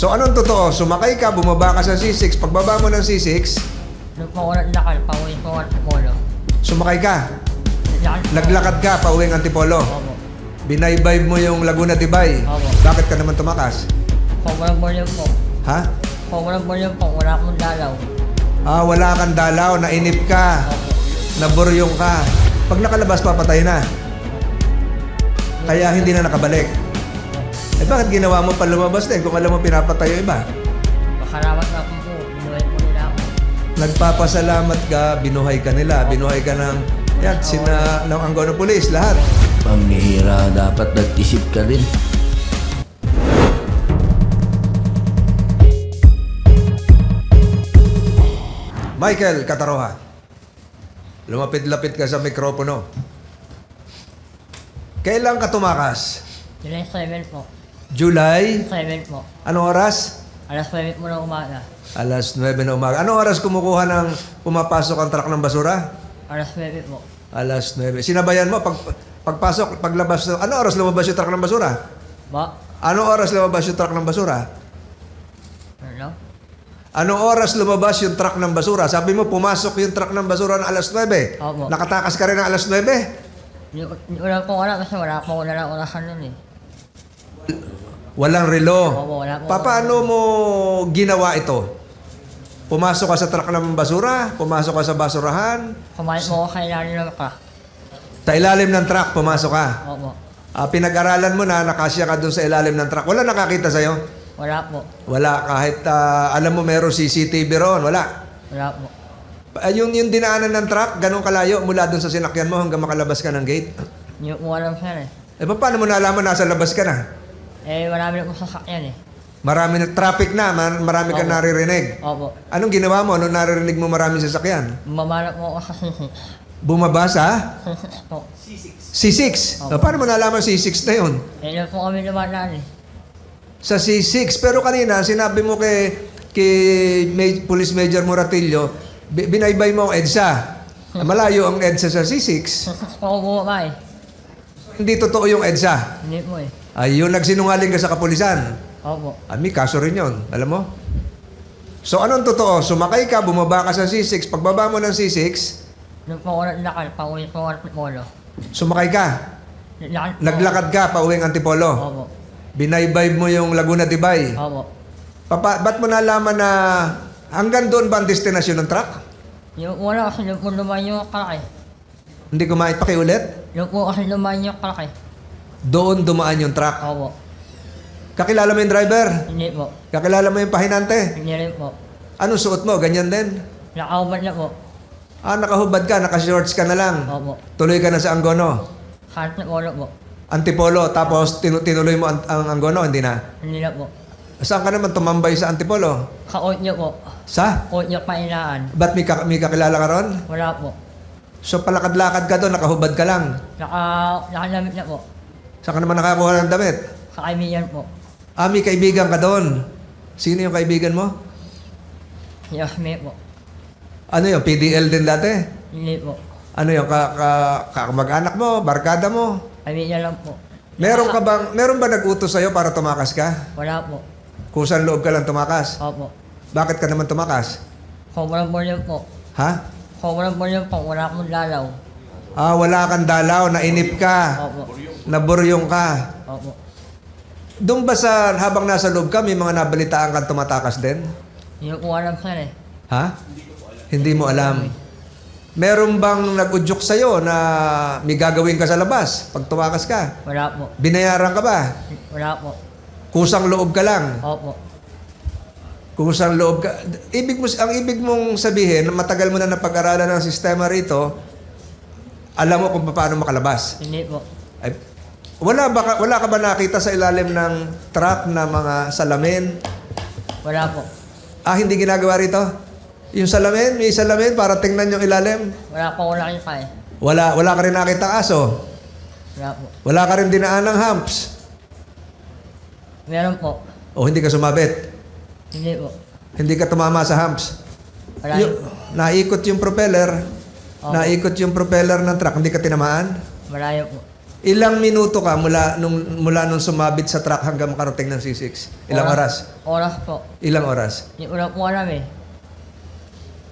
So anong totoo? Sumakay ka, bumaba ka sa C6. Pagbaba mo ng C6, Nung po ako naglakad, pauwi ako ng polo. sumakay ka. Naglakad ka pa uwing Antipolo. Opo. Binaybayb mo yung Laguna Tibay. Opo. Bakit ka naman tumakas? Kung walang volume po. Ha? Kung walang volume po, wala akong dalaw. Ah, wala kang dalaw, nainip ka, Opo. naburyong ka. Pag nakalabas, papatay na. Kaya hindi na nakabalik. Eh bakit ginawa mo pa lumabas din kung alam mo pinapatay yung iba? Makaramat na ako po. Binuhay po nila ako. Nagpapasalamat ka, binuhay ka nila, binuhay ka ng yan, sina ng Angono Police, lahat. Pamihira, dapat nag-isip ka din. Michael Kataroha, lumapit-lapit ka sa mikropono. Kailan ka tumakas? July 7 po. July? 7 po. Anong oras? Alas 9 po ng umaga. Alas 9 na umaga. Anong oras kumukuha ng pumapasok ang truck ng basura? Alas 9 po. Alas 9. Sinabayan mo pag pagpasok, paglabas. Ano oras lumabas yung truck ng basura? Ba? Anong oras lumabas yung truck ng basura? Ano? Anong oras lumabas yung truck ng basura? Sabi mo, pumasok yung truck ng basura ng alas 9. Opo. Nakatakas ka rin ng alas 9? Hindi ko hindi ko lang po alam kasi wala po ako nalang orasan nun eh. Walang relo. Opo, wala po. Pa- Paano mo ginawa ito? Pumasok ka sa truck ng basura? Pumasok ka sa basurahan? Kumain po ako kay Lalo ka. Sa ilalim ng truck, pumasok ka. Opo. Ah, pinag-aralan mo na nakasya ka doon sa ilalim ng truck. Wala nakakita sa'yo? Wala po. Wala. Kahit ah, alam mo meron CCTV roon. Wala. Wala po. Ah, yung, yung dinaanan ng truck, ganun kalayo mula doon sa sinakyan mo hanggang makalabas ka ng gate. Hindi ko alam sir eh. Eh, pa- paano mo nalaman nasa labas ka na? Eh, marami na po sasakyan eh. Marami na traffic na, mar- marami ka Opo. naririnig. Opo. Anong ginawa mo? Anong naririnig mo maraming sasakyan? Bumaba po ako sa sisi. Bumaba sa Sisi po. C6. Opo. Ah, paano mo nalaman C6 na yun? Eh, doon po kami lumadaan eh. Sa C6. Pero kanina, sinabi mo kay, kay May, Police Major Moratillo, bi- binaybay mo ang EDSA. Ah, Malayo ang EDSA sa C6. Sisi po ako bumaba eh. Hindi totoo yung EDSA. Hindi po eh. Ay, yung nagsinungaling ka sa kapulisan. Opo. Ami, kaso rin yun. Alam mo? So, anong totoo? Sumakay ka, bumaba ka sa C6. Pagbaba mo ng C6, Doon po ako naglakad, pauwi po ako ng polo. sumakay ka. Naglakad po. Naglakad ka pa uwing Antipolo. Opo. Binaybayb mo yung Laguna Tibay. Opo. Papa, ba't mo nalaman na hanggang doon ba ang destinasyon ng truck? Yung una kasi doon po lumayan yung kalaki. Hindi kumain pakiulit? Doon po kasi lumayan yung kalaki. Doon dumaan yung truck. Opo. Kakilala mo yung driver? Hindi po. Kakilala mo yung pahinante? Hindi rin po. Anong suot mo? Ganyan din? Nakaubad na po. Ah, nakahubad ka, nakashorts ka na lang. Opo. Tuloy ka na sa Angono. Kahit na polo po. Antipolo, tapos tinu- tinuloy mo ang, ang Angono, hindi na. Hindi na po. Saan ka naman tumambay sa Antipolo? Kaot niyo po. Sa? Kaot niyo painaan. Ba't may, ka- may kakilala ka ron? Wala po. So palakad-lakad ka doon, nakahubad ka lang. Naka, nakalamit na po. Saan ka naman nakakuha ng damit? Kakaibigan po. Ah, may kaibigan ka doon. Sino yung kaibigan mo? Yasme po. Ano yung PDL din dati? Hindi po. Ano yung ka, ka, kamag-anak mo, barkada mo? Kaibigan lang po. Meron ka bang, meron ba nag-utos sa'yo para tumakas ka? Wala po. Kusang loob ka lang tumakas? Opo. Bakit ka naman tumakas? Kung walang volume po. Ha? Kung walang volume po, wala akong lalaw. Ah, wala kang dalaw, nainip ka, Opo. Naburyong ka. Opo. Doon ba sa, habang nasa loob ka, may mga nabalitaan kang tumatakas din? Hindi ko alam sir eh. Ha? Hindi mo alam. Meron bang nag-udyok sa'yo na may gagawin ka sa labas pag tumakas ka? Wala po. Binayaran ka ba? Wala po. Kusang loob ka lang. Opo. Kusang loob ka. Ibig mo, ang ibig mong sabihin, matagal mo na napag-aralan ng sistema rito, alam mo kung paano makalabas. Hindi po. Ay, wala, ba, ka- wala ka ba nakita sa ilalim ng truck na mga salamin? Wala po. Ah, hindi ginagawa rito? Yung salamin, may salamin para tingnan yung ilalim? Wala po wala kayo kaya. Wala, wala ka rin nakita aso. Wala po. Wala ka rin dinaan ng humps. Meron po. O hindi ka sumabit. Hindi po. Hindi ka tumama sa humps. Wala Yung, naikot yung propeller. Naikot yung propeller ng truck. Hindi ka tinamaan. Malayo po. Ilang minuto ka mula nung mula nung sumabit sa truck hanggang makarating ng C6? Ilang oras? Oras po. Ilang oras? Hindi ko na po alam eh.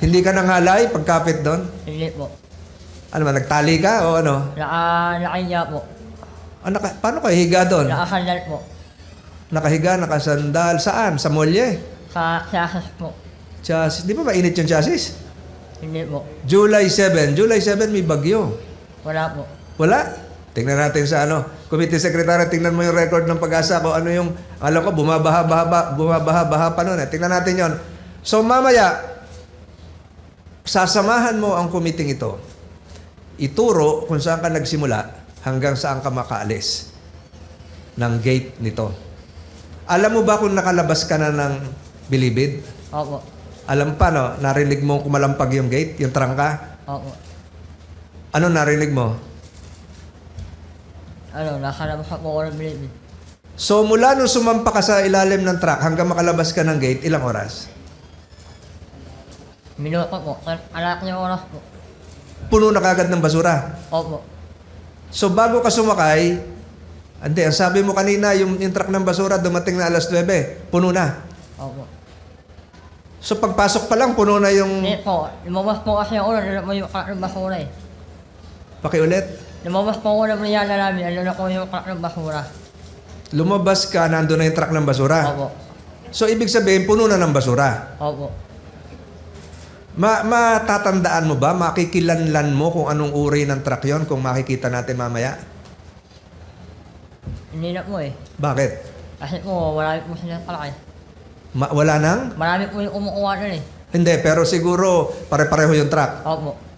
Hindi ka nangalay pagkapit doon? Hindi po. Ano ba, nagtali ka o ano? Naka, nakahiya po. Ah, naka, paano ka higa doon? Nakasandal po. Nakahiga, nakasandal. Saan? Sa molye? Sa sasas po. Chassis. Di ba mainit yung chassis? Hindi po. July 7. July 7 may bagyo. Wala po. Wala? Tingnan natin sa ano. Committee Secretary, tingnan mo yung record ng pag-asa ko. Ano yung, alam ko, bumabaha, baha, bumabaha, baha pa noon. Eh. Tingnan natin yon. So mamaya, sasamahan mo ang committee ito. Ituro kung saan ka nagsimula hanggang saan ka makaalis ng gate nito. Alam mo ba kung nakalabas ka na ng bilibid? Opo. Alam pa, no? Narinig mo kumalampag yung gate, yung trangka? Opo. Ano narinig mo? Ano, nakalabas ako ko ng bilibid. So mula nung sumampa ka sa ilalim ng truck hanggang makalabas ka ng gate, ilang oras? Minuto po. Anak niyo oras po. Puno na kagad ng basura. Opo. So bago ka sumakay, hindi, ang sabi mo kanina, yung, yung truck ng basura dumating na alas 9, puno na. Opo. So pagpasok pa lang, puno na yung... Hindi po. Lumabas po kasi ako. Ano mo yung basura eh. Pakiulit. Lumabas po ako ng Brianna namin. Ano na ko yung kalat ng basura. Lumabas ka, nandun na yung truck ng basura. Opo. So ibig sabihin, puno na ng basura. Opo. Ma matatandaan mo ba, makikilanlan mo kung anong uri ng truck yon kung makikita natin mamaya? Hindi na po eh. Bakit? Kasi po, marami po silang kalaki. Ma- wala nang? Marami po yung kumukuha nun eh. Hindi, pero siguro pare-pareho yung truck. Opo.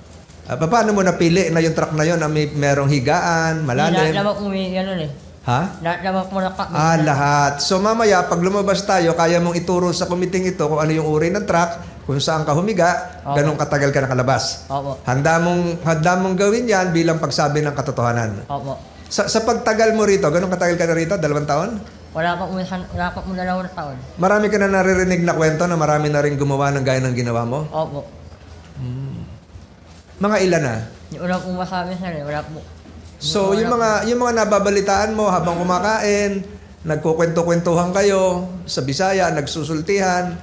Pa- paano mo napili na yung truck na yon na may merong higaan, malalim? lahat po may ganun eh. Ha? Lahat naman po naka... Ah, lahat. So mamaya, pag lumabas tayo, kaya mong ituro sa kumiting ito kung ano yung uri ng truck, kung saan ka humiga, Oo. ganong katagal ka nakalabas. Opo. Handa mong, handa mong gawin yan bilang pagsabi ng katotohanan. Opo. Sa, sa pagtagal mo rito, ganong katagal ka na rito? Dalawang taon? Wala pa po isang, wala pa dalawang taon. Marami ka na naririnig na kwento na marami na rin gumawa ng gaya ng ginawa mo? Opo. Mga ilan na? Hindi ko na po masabi sir eh. Wala po. So, yung mga yung mga nababalitaan mo habang kumakain, nagkukwento-kwentuhan kayo sa Bisaya, nagsusultihan,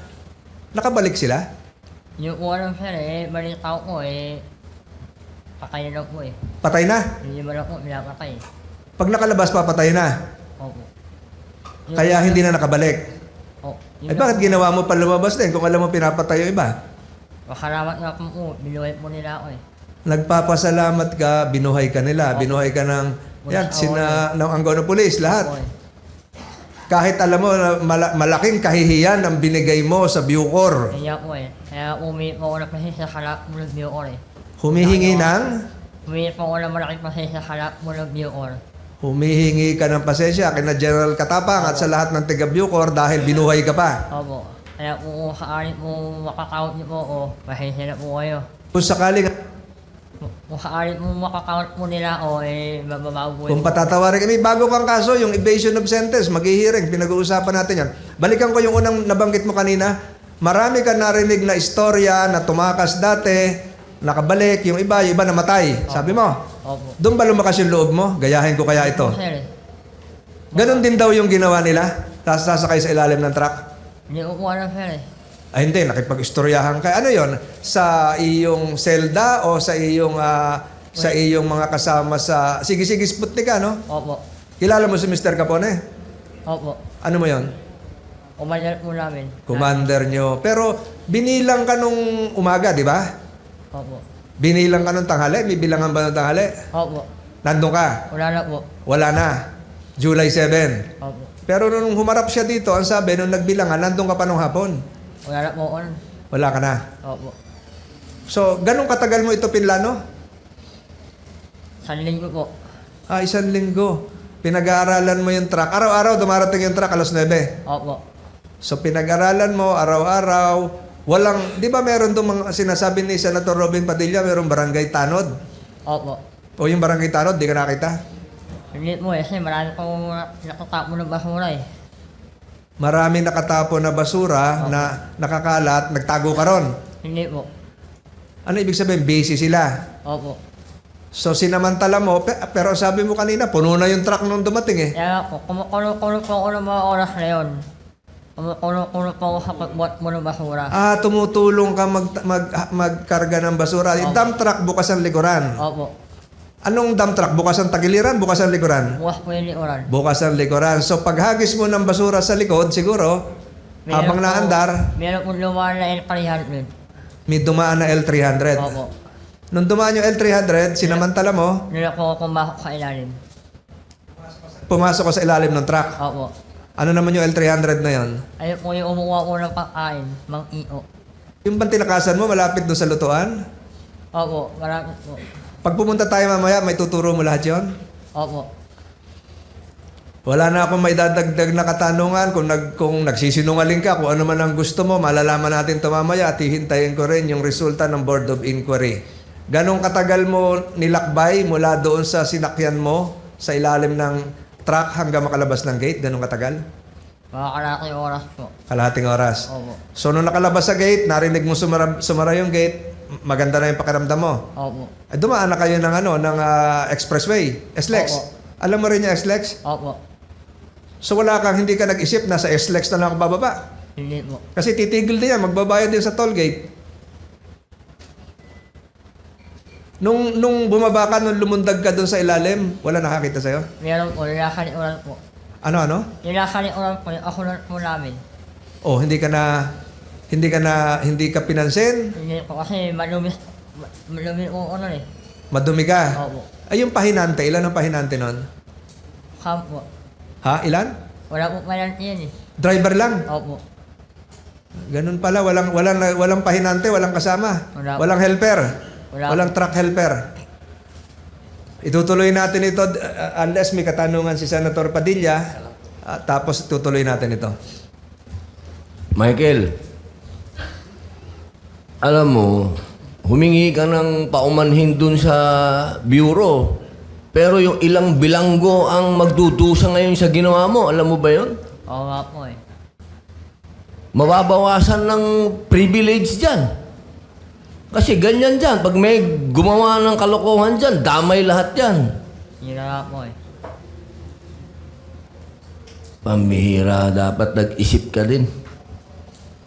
nakabalik sila? Yung po alam sir eh, balita ko eh. Patay na po eh. Patay na. Hindi ba na po pinapatay. Pag nakalabas, papatay na. Opo. Kaya hindi na nakabalik. Oh, Eh bakit ginawa mo pa lumabas din kung alam mo pinapatay yung iba? Makalamat nga po po. Binuhay po nila ako eh. Nagpapasalamat ka, binuhay ka nila, Opo. binuhay ka ng, yan, sina, ng Angono Police, lahat. eh. Kahit alam mo, na mala- malaking kahihiyan ang binigay mo sa Bucor. Kaya po eh. Kaya umi po ako na kasi sa kalap mo ng Bucor eh. Humihingi ng, Umi po ako na malaking kasi sa kalap mo ng Bucor. humihingi ka ng pasensya kina General Katapang at sa lahat ng taga Bucor dahil binuhay ka pa. Opo. Kaya kung sakali po makakount niyo po ako, pasensya na po kayo. Kung sakaling, Kung sakali po makakount po nila ako, eh, mababaw po kung yun. patatawarin kami, bago kang kaso, yung evasion of sentence, maghihiring, pinag-uusapan natin yan. Balikan ko yung unang nabanggit mo kanina, marami ka narinig na istorya na tumakas dati, nakabalik, yung iba, yung iba namatay. Sabi mo, Opo. doon ba lumakas yung loob mo? Gayahin ko kaya ito. Sir. Ganon din daw yung ginawa nila, tapos sasakay sa ilalim ng truck. Hindi ko po alam, sir eh. Ay hindi, nakipag-istoryahan ka. Ano yon Sa iyong selda o sa iyong ah, sa iyong mga kasama sa... Sige, sige, Sputnik ka, no? Opo. Kilala mo si Mr. Capone? Opo. Ano mo yon Umagal po namin. Commander nyo. Pero binilang ka nung umaga, di ba? Opo. Binilang ka nung tanghali? May bilangan ba nung tanghali? Opo. Nandun ka? Wala na po. Wala na. July 7. Opo. Pero nung humarap siya dito, ang sabi, nung nagbilangan, nandun ka pa nung hapon. Wala na po ako nun. Wala ka na. Opo. So, ganong katagal mo ito pinlano? Sanling ko po. Ah, isang linggo. Pinag-aaralan mo yung truck. Araw-araw dumarating yung truck alas 9. Opo. So pinag-aralan mo araw-araw. Walang, di ba meron doon mga sinasabi ni Senator Robin Padilla, merong barangay tanod? Opo. O yung barangay tanod, di ka nakita? Hindi po eh, kasi marami pa akong nakatapo ng basura eh. Marami nakatapo na basura na nakakalat, nagtago ka ron. Hindi po. Ano ibig sabihin? Busy sila. Opo. So sinamantala mo, pe- pero sabi mo kanina, puno na yung truck nung dumating eh. Kaya po, kumukulong-kulong po ako ng mga oras na yun. Kumukulong-kulong po ako sa pagbuhat mo ng basura. Ah, tumutulong ka mag, mag, magkarga ng basura. Yung dump truck bukas ang likuran. Opo. Anong dump truck? Bukas ang tagiliran, bukas ang likuran? Bukas po yung likuran. Bukas ang likuran. So paghagis mo ng basura sa likod, siguro, habang po- naandar, Meron po lumaan na L300. may dumaan na L300. Opo. Nung dumaan yung L300, sinamantala mo, Nila po pumasok sa ilalim. pumasok ka sa ilalim ng truck. Opo. Ano naman yung L300 na yon? Ayun po yung umuha ko ng pagkain, mang iyo. Yung bang tinakasan mo, malapit doon sa lutuan? Opo, marami po. Pag pumunta tayo mamaya, may tuturo mo lahat yon? Opo. Wala na akong may dadagdag na katanungan kung, nag, kung nagsisinungaling ka, kung ano man ang gusto mo, malalaman natin ito mamaya at hihintayin ko rin yung resulta ng Board of Inquiry. Ganong katagal mo nilakbay mula doon sa sinakyan mo sa ilalim ng truck hanggang makalabas ng gate? Ganong katagal? Mga kalaki oras po. Kalahating oras. Opo. So nung nakalabas sa gate, narinig mo sumara, sumara yung gate, maganda na yung pakiramdam mo. Opo. Ay, dumaan na kayo ng ano, ng ah, expressway, SLEX. Oo. Alam mo rin yung SLEX? Opo. So wala kang hindi ka nag-isip na sa SLEX na lang ako bababa. Hindi po. Kasi titigil din yan, magbabayad din sa toll gate. Nung, nung bumaba ka, nung lumundag ka doon sa ilalim, wala nakakita sa'yo? Meron po, nilakaliuran po. Ano, ano? Nilakaliuran po yung ako na po namin. Oh, hindi ka na, hindi ka na, hindi ka pinansin? Hindi po kasi malumi, ma- malumi po ano eh. Madumi ka? Opo. Ay, yung pahinante, ilan ang pahinante nun? Camp po. Ha? Ilan? Wala po pala yan eh. Driver lang? Opo. Ganun pala, walang, walang, walang pahinante, walang kasama. Wala. Walang helper. Wala. Walang truck helper. Itutuloy natin ito uh, unless may katanungan si Senator Padilla. uh, tapos tutuloy natin ito. Michael, alam mo, humingi ka ng paumanhin dun sa bureau. Pero yung ilang bilanggo ang magdudusa ngayon sa ginawa mo. Alam mo ba yun? Oo nga po eh. Mababawasan ng privilege dyan. Kasi ganyan dyan. Pag may gumawa ng kalokohan dyan, damay lahat dyan. Yun na nga po eh. Pamihira, dapat nag-isip ka din.